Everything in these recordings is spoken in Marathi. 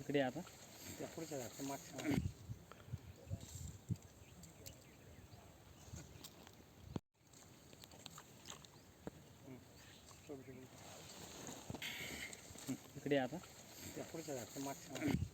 इकडे आता. त्या पुढच्या झाडाच्या मागच्या इकडे आता. त्या पुढच्या झाडाच्या मागच्या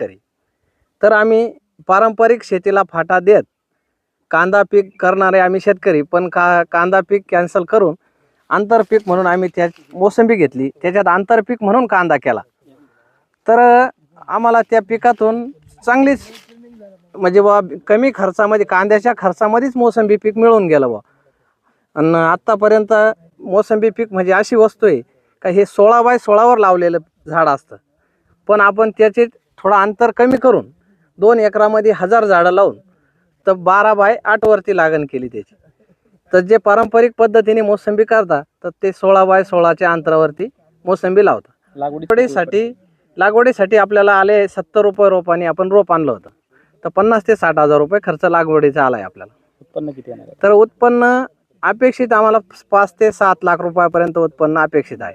शेतकरी. तर आम्ही पारंपरिक शेतीला फाटा देत कांदा पीक करणारे आम्ही शेतकरी पण का कांदा पीक कॅन्सल करून आंतरपीक म्हणून आम्ही त्या मोसंबी घेतली. त्याच्यात आंतरपीक म्हणून कांदा केला. तर आम्हाला त्या पिकातून चांगलीच म्हणजे बा कमी खर्चामध्ये कांद्याच्या खर्चामध्येच मोसंबी पीक मिळून गेलं बा आणि आत्तापर्यंत मोसंबी पीक म्हणजे अशी वस्तू आहे का हे सोळा बाय सोळावर लावलेलं झाड असतं. पण आपण त्याचे थोडं अंतर कमी करून दोन एकरामध्ये हजार झाडं लावून तर बारा बाय आठवरती लागण केली त्याची. तर जे पारंपरिक पद्धतीने मोसंबी करता तर ते सोळा बाय सोळाच्या अंतरावरती मोसंबी लावतात लागवडीसाठी लागवडीसाठी आपल्याला आले सत्तर रुपये रोपाने आपण रोप आणलं होतं. तर पन्नास ते साठ हजार रुपये खर्च लागवडीचा आला आहे आपल्याला. उत्पन्न किती? तर उत्पन्न अपेक्षित आम्हाला पाच ते सात लाख रुपयापर्यंत उत्पन्न अपेक्षित आहे.